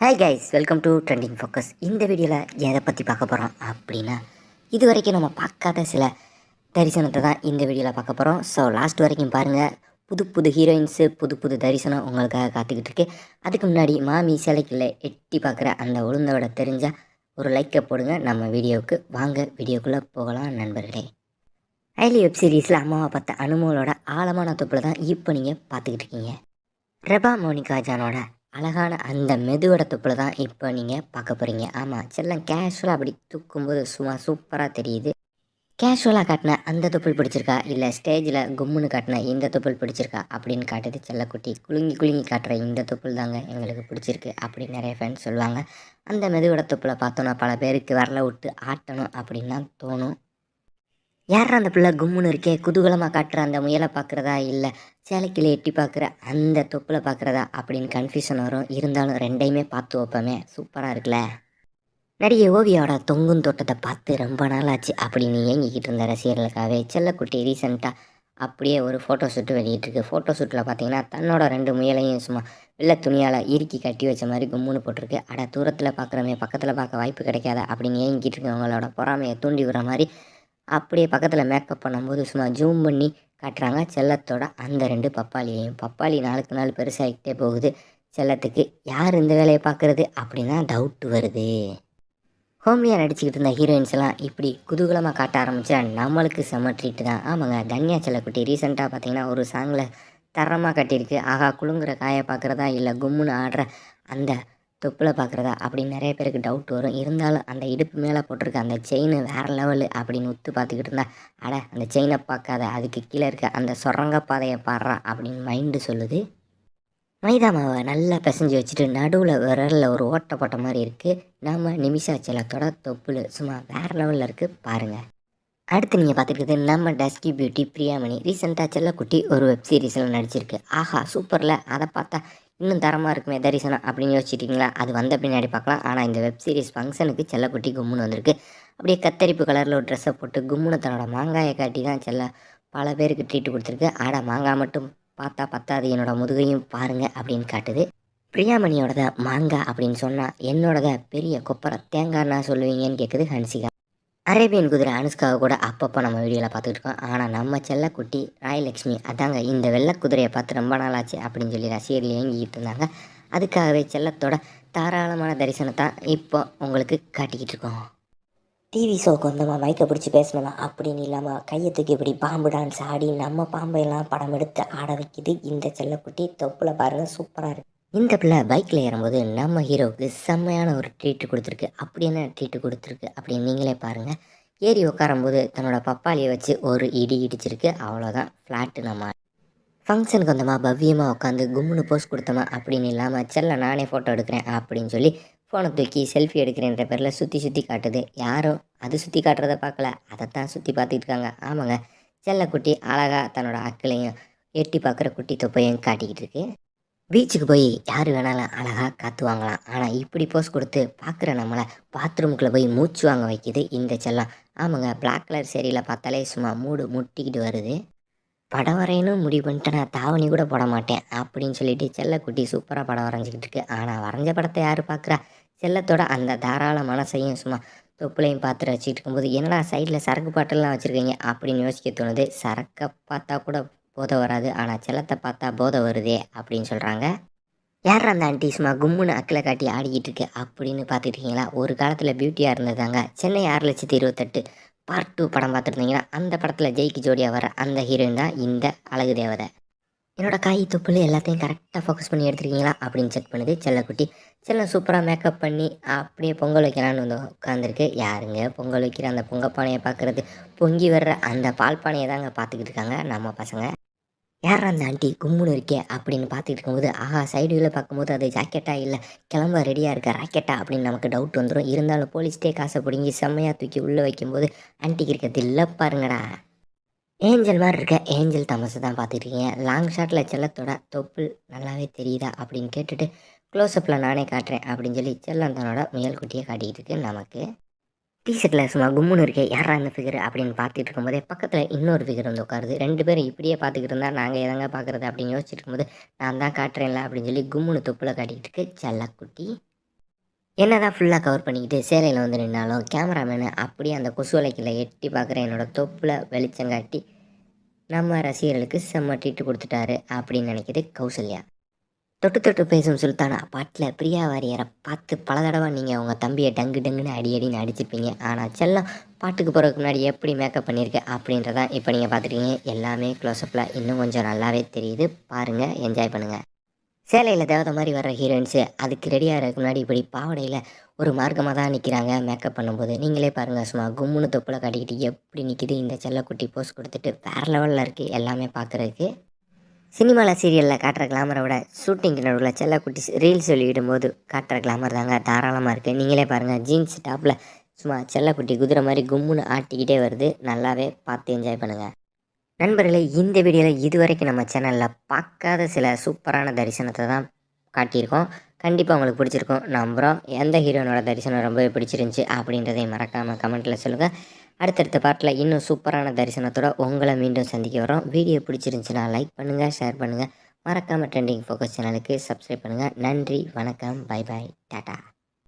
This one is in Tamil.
Hi guys welcome to trending focus இந்த வீடியோவில் எதை பற்றி பார்க்க போகிறோம் அப்படின்னா இது வரைக்கும் நம்ம பார்க்காத சில தரிசனத்தை தான் இந்த வீடியோவில் பார்க்க போகிறோம் ஸோ லாஸ்ட் வரைக்கும் பாருங்கள் புது புது ஹீரோயின்ஸு புது புது தரிசனம் உங்களுக்காக காத்துக்கிட்டு இருக்கு. அதுக்கு முன்னாடி மாமி சிலைக்குள்ள எட்டி பார்க்குற அந்த உளுந்தோட தெரிஞ்சால் ஒரு லைக்கை போடுங்க. நம்ம வீடியோவுக்கு வாங்க வீடியோக்குள்ளே போகலாம் நண்பர்களே. ஐலி வெப் சீரிஸில் அம்மாவை பார்த்த அனுமோலோட ஆழமான தொப்பில் தான் இப்போ நீங்கள் பார்த்துக்கிட்டு இருக்கீங்க. ரெபா மோனிகா ஜானோட அழகான அந்த மெதுவோட துப்பில் தான் இப்போ நீங்கள் பார்க்க போகிறீங்க ஆமாம் செல்லம் கேஷுவலாக அப்படி தூக்கும்போது சும்மா சூப்பராக தெரியுது. கேஷுவலாக காட்டின அந்த தொப்புள் பிடிச்சிருக்கா? இல்லை ஸ்டேஜில் கும்முன்னு காட்டின இந்த தொப்புள் பிடிச்சிருக்கா? அப்படின்னு காட்டுது செல்லக்குட்டி. குலுங்கி குலுங்கி காட்டுற இந்த தொப்புள் தாங்க எங்களுக்கு பிடிச்சிருக்கு அப்படின்னு நிறைய ஃப்ரெண்ட்ஸ் சொல்லுவாங்க. அந்த மெதுவோட துப்பில் பார்த்தோன்னா பல பேருக்கு வரல விட்டு ஆட்டணும் அப்படின்னு தான் தோணும். யார் அந்த பிள்ளை கும்முன்னு இருக்கே? குதூகலமாக காட்டுற அந்த முயலை பார்க்குறதா இல்லை சேலைக்கில் எட்டி பார்க்குற அந்த தொப்பில் பார்க்குறதா அப்படின்னு கன்ஃபியூஷன் வரும். இருந்தாலும் ரெண்டையுமே பார்த்து வைப்போமே. சூப்பராக இருக்குல்ல? நடிகை ஓவியாவோட தொங்கும் தோட்டத்தை பார்த்து ரொம்ப நாள் ஆச்சு அப்படின்னு ஏங்கிக்கிட்டு இருந்த ரசிகர்களுக்காகவே செல்லக்குட்டி ரீசெண்டாக அப்படியே ஒரு ஃபோட்டோ ஷூட் வெளியிட்டிருக்கு. ஃபோட்டோ ஷூட்டில் பார்த்தீங்கன்னா தன்னோட ரெண்டு முயலையும் சும்மா வெள்ளை துணியால் இறுக்கி கட்டி வச்ச மாதிரி கும்முன்னு போட்டிருக்கு. அட தூரத்தில் பார்க்குறமே பக்கத்தில் பார்க்க வாய்ப்பு கிடைக்காத அப்படின்னு ஏங்கிட்டு இருக்கவங்களோட பொறாமையை தூண்டி விடுற மாதிரி அப்படியே பக்கத்தில் மேக்கப் பண்ணும்போது சும்மா ஜூம் பண்ணி காட்டுறாங்க. செல்லத்தோட அந்த ரெண்டு பப்பாளியையும். பப்பாளி நாளுக்கு நாள் பெருசாகிக்கிட்டே போகுது. செல்லத்துக்கு யார் இந்த வேலையை பார்க்குறது அப்படின்னா டவுட் வருது. ஹோம்லியாக நடிச்சுக்கிட்டு இருந்த ஹீரோயின்ஸ் எல்லாம் இப்படி குதூகலமாக காட்ட ஆரம்பிச்சா நம்மளுக்கு செம ட்ரீட்டு தான். ஆமாங்க தன்யா செல்லக்குட்டி ரீசெண்டாக பார்த்தீங்கன்னா ஒரு சாங்கில் தரமாக கட்டியிருக்கு. ஆகா குலுங்குற காயை பார்க்குறதா இல்லை கும்முன்னு ஆடுற அந்த தொப்பில் பார்க்குறதா? அப்படின்னு நிறைய பேருக்கு டவுட் வரும். இருந்தாலும் அந்த இடுப்பு மேலே போட்டிருக்க அந்த செயின் வேறு லெவலு அப்படின்னு உத்து பார்த்துக்கிட்டு இருந்தா அட அந்த செயினை பார்க்காத அதுக்கு கீழே இருக்க அந்த சுரங்க பாதையை பாடுறா அப்படின்னு மைண்டு சொல்லுது. மைதா மாவை நல்லா பிசைஞ்சு வச்சுட்டு நடுவில் விரலில் ஒரு ஓட்டை போட்ட மாதிரி இருக்குது நம்ம நிமிஷா செல்லத்தோட தொப்புள் சும்மா வேறு லெவலில் இருக்குது பாருங்கள் அடுத்து நீங்கள் பார்த்துருக்குது நம்ம டஸ்கி பியூட்டி பிரியாமணி. ரீசெண்டாக செல்லக்குட்டி ஒரு வெப் சீரிஸில் நடிச்சிருக்கு. ஆஹா சூப்பரில் அதை பார்த்தா இன்னும் தரமாக இருக்குமே தரிசனம் அப்படின்னு யோசிச்சிட்டிங்களா? அது வந்த பின்னாடி பார்க்கலாம். ஆனால் இந்த வெப் சீரிஸ் ஃபங்க்ஷனுக்கு செல்லக்குட்டி கும்முன்னு வந்திருக்கு. அப்படியே கத்தரிப்பு கலரில் ஒரு ட்ரெஸ்ஸை போட்டு கும்முன்னு தன்னோட மாங்காயை காட்டி தான் செல்ல பல பேருக்கு ட்ரீட் கொடுத்துருக்கு. ஆட மாங்காய் மட்டும் பார்த்தா பத்தாது. என்னோட முதுகையும் பாருங்கள் அப்படின்னு காட்டுது. பிரியாமணியோடத மாங்காய் அப்படின்னு சொன்னால் என்னோடத பெரிய கொப்பரை தேங்காய்னா சொல்லுவீங்கன்னு கேட்குது ஹன்சிகா. அரேபியன் குதிரை அனுஷ்காவை கூட அப்பப்போ நம்ம வீடியோவில் பார்த்துக்கிட்டு இருக்கோம் ஆனால் நம்ம செல்லக்குட்டி ராயலக்ஷ்மி அதாங்க இந்த வெள்ளை குதிரையை பார்த்து ரொம்ப நாள் ஆச்சு அப்படின்னு சொல்லி ரசிகர்கள் ஏங்கிக்கிட்டு இருந்தாங்க. அதுக்காகவே செல்லத்தோட தாராளமான தரிசனத்தை இப்போ உங்களுக்கு காட்டிக்கிட்டு இருக்கோம் டிவி ஷோக்கு வந்தோமா? மைக்கை பிடிச்சி பேசணுமா? அப்படின்னு இல்லாமல் கையை தூக்கி இப்படி பாம்பு டான்ஸ் ஆடி நம்ம பாம்பையெல்லாம் படம் எடுத்து ஆட வைக்குது இந்த செல்லக்குட்டி. தொப்புல பாருங்கள் சூப்பராக இருக்குது இந்த பிள்ளை பைக்கில் ஏறும்போது நம்ம ஹீரோவுக்கு செம்மையான ஒரு ட்ரீட்டு கொடுத்துருக்கு. அப்படி என்ன ட்ரீட்டு கொடுத்துருக்கு அப்படின்னு நீங்களே பாருங்கள் ஏறி உட்காரும்போது தன்னோட பப்பாளியை வச்சு ஒரு இடி இடிச்சிருக்கு. அவ்வளோதான் ஃப்ளாட்டு நம்ம ஃபங்க்ஷனுக்கு வந்தோமா பவ்யமாக உட்காந்து கும்முன்னு போஸ்ட் கொடுத்தோமா அப்படின்னு இல்லாமல் செல்ல நானே ஃபோட்டோ எடுக்கிறேன் அப்படின்னு சொல்லி ஃபோனை தூக்கி செல்ஃபி எடுக்கிறேன்ற பேரில் சுற்றி சுற்றி காட்டுது. யாரோ அது சுற்றி காட்டுறத பார்க்கல. அதைத்தான் சுற்றி பார்த்துட்டு இருக்காங்க. ஆமாங்க. செல்லக்குட்டி அழகாக தன்னோட அக்களையும் எட்டி பார்க்குற குட்டி தொப்பையும் காட்டிக்கிட்டு இருக்கு. பீச்சுக்கு போய் யார் வேணாலும் அழகாக காற்று வாங்கலாம். ஆனால் இப்படி போஸ் கொடுத்து பார்க்குற நம்மளை பாத்ரூமுக்குள்ளே போய் மூச்சு வாங்க வைக்கிது இந்த செல்லம். ஆமாங்க பிளாக் கலர் சேரியில் பார்த்தாலே சும்மா மூடு முட்டிக்கிட்டு வருது. படம் வரையணும் முடிவு பண்ணிட்டு நான் தாவணி கூட போட மாட்டேன் அப்படின்னு சொல்லிட்டு செல்லக்குட்டி சூப்பராக படம் வரைஞ்சிக்கிட்டு இருக்கு. ஆனால் வரைஞ்ச படத்தை யார் பார்க்குறா செல்லத்தோட அந்த தாராள மனசையும் சும்மா தொப்புளையும் பார்த்துட்டு வச்சுக்கிட்டு இருக்கும்போது என்னடா சைடில் சரக்கு பாட்டெல்லாம் வச்சுருக்கீங்க? அப்படின்னு யோசிக்க தோணுது. சரக்கை பார்த்தா கூட போதை வராது ஆனால் செல்லத்தை பார்த்தா போதை வருதே அப்படின்னு சொல்கிறாங்க யார் அந்த ஆண்டி சும்மா கும்முன்னு அக்கில் காட்டி ஆடிக்கிட்டு இருக்கு அப்படின்னு பார்த்துக்கிட்டீங்களா ஒரு காலத்தில் பியூட்டியாக இருந்ததாங்க. சென்னை ஆறு லட்சத்தி இருபத்தெட்டு பார்ட் டூ படம் பார்த்துருந்தீங்கன்னா அந்த படத்தில் ஜெய்க்கு ஜோடியாக வர அந்த ஹீரோயின் தான் இந்த அழகு தேவதை. என்னோட காய் துப்புல எல்லாத்தையும் கரெக்டாக ஃபோக்கஸ் பண்ணி எடுத்துருக்கீங்களா? அப்படின்னு செக் பண்ணுது செல்லக்குட்டி. செல்லம் சூப்பராக மேக்கப் பண்ணி அப்படியே பொங்கல் வைக்கலான்னு வந்து உட்காந்துருக்கு யாருங்க பொங்கல் வைக்கிற அந்த பொங்கல் பானையை பார்க்குறது? பொங்கி வர்ற அந்த பால் பானையை தாங்க பார்த்துக்கிட்டு இருக்காங்க நம்ம பசங்க. யார் அந்த ஆண்டி கும்முன்னு இருக்கே அப்படின்னு பார்த்துட்டு இருக்கும்போது ஆஹா சைடு பார்க்கும்போது அது ஜாக்கெட்டா இல்லை கிளம்ப ரெடியாக இருக்க ராக்கெட்டா அப்படின்னு நமக்கு டவுட் வந்துடும் இருந்தாலும் போலீஸ்டே காசை பிடுங்கி செம்மையாக தூக்கி உள்ளே வைக்கும்போது ஆன்ட்டிக்கு இருக்கிறது இல்லை பாருங்கடா. ஏஞ்சல் மாதிரி இருக்க ஏஞ்சல் தமசை தான் பார்த்துருக்கீங்க லாங் ஷாட்டில் செல்லத்தோட தொப்புள் நல்லாவே தெரியுதா அப்படின்னு கேட்டுட்டு க்ளோஸ்அப்பில் நானே காட்டுறேன் அப்படின்னு சொல்லி செல்லம் தன்னோட முயல் குட்டியை காட்டிகிட்டு இருக்கு நமக்கு. டிஷர்ட்டில் சும்மா கும்முன்னு இருக்கே யாரா அந்த ஃபிகர் அப்படின்னு பார்த்துட்டு இருக்கும்போதே பக்கத்தில் இன்னொரு ஃபிகர் வந்து உட்காருது. ரெண்டு பேரும் இப்படியே பார்த்துக்கிட்டு இருந்தால் நாங்கள் எதாங்க பார்க்குறது அப்படின்னு யோசிச்சுட்டு இருக்கும்போது நான் தான் காட்டுறேன்ல அப்படின்னு சொல்லி கும்முன்னு தொப்புல காட்டிக்கிட்டு இருக்கு செல்லக்குட்டி. என்னதான் ஃபுல்லாக கவர் பண்ணிக்கிட்டு சேலையில் வந்து நின்னாலும் கேமராமேனு அப்படியே அந்த கொசு வலைக்கில் எட்டி பார்க்குற என்னோட தொப்பில் வெளிச்சம் காட்டி நம்ம ரசிகர்களுக்கு செம்ம ட்ரீட் கொடுத்துட்டாரு அப்படின்னு நினைக்கிது கௌசல்யா. தொட்டு தொட்டு பேசும் சுல்தானா. பாட்டில் பிரியா வாரியரை பார்த்து பல தடவை நீங்கள் உங்கள் தம்பியை டங்கு டங்குன்னு அடி அடின்னு அடிச்சிருப்பீங்க. ஆனால் செல்லம் பாட்டுக்கு போகிறதுக்கு முன்னாடி எப்படி மேக்கப் பண்ணியிருக்கு அப்படின்றதான் இப்போ நீங்கள் பார்த்துருக்கீங்க. எல்லாமே க்ளோஸ்அப்பில் இன்னும் கொஞ்சம் நல்லாவே தெரியுது. பாருங்கள் என்ஜாய் பண்ணுங்கள் சேலையில் தேவதை மாதிரி வர்ற ஹீரோயின்ஸு அதுக்கு ரெடியாக இருக்க முன்னாடி இப்படி பாவடையில் ஒரு மார்க்கமாக தான் நிற்கிறாங்க மேக்கப் பண்ணும்போது. நீங்களே பாருங்கள் சும்மா கும்முன்னு தொப்பில் காட்டிக்கிட்டு எப்படி நிற்கிது இந்த செல்லக்குட்டி போஸ் கொடுத்துட்டு வேறு லெவலில் இருக்குது எல்லாமே பார்க்குறதுக்கு சினிமாவில் சீரியலில் காட்டுற கிளாமரை விட ஷூட்டிங்க்கு நடுவில் செல்லக்குட்டி ரீல்ஸ் வெளியிடும்போது காட்டுற கிளாமர் தாங்க தாராளமாக இருக்குது நீங்களே பாருங்கள் ஜீன்ஸ் டாப்பில் சும்மா செல்லக்குட்டி குதிரை மாதிரி கும்முன்னு ஆட்டிக்கிட்டே வருது. நல்லாவே பார்த்து என்ஜாய் பண்ணுங்கள் நண்பர்களே இந்த வீடியோவில் இதுவரைக்கும் நம்ம சேனலில் பார்க்காத சில சூப்பரான தரிசனத்தை தான் காட்டியிருக்கோம். கண்டிப்பாக உங்களுக்கு பிடிச்சிருக்கும். நம்புகிறோம் எந்த ஹீரோனோட தரிசனம் ரொம்பவே பிடிச்சிருந்துச்சி அப்படின்றதையும் மறக்காமல் கமெண்ட்டில் சொல்லுங்கள் அடுத்தடுத்த பாட்டில் இன்னும் சூப்பரான தரிசனத்தோட உங்களை மீண்டும் சந்திக்க வரோம் வீடியோ பிடிச்சிருந்துச்சுன்னா லைக் பண்ணுங்கள் ஷேர் பண்ணுங்கள் மறக்காமல் ட்ரெண்டிங் ஃபோக்கஸ் சேனலுக்கு சப்ஸ்கிரைப் பண்ணுங்கள் நன்றி வணக்கம். Bye bye tata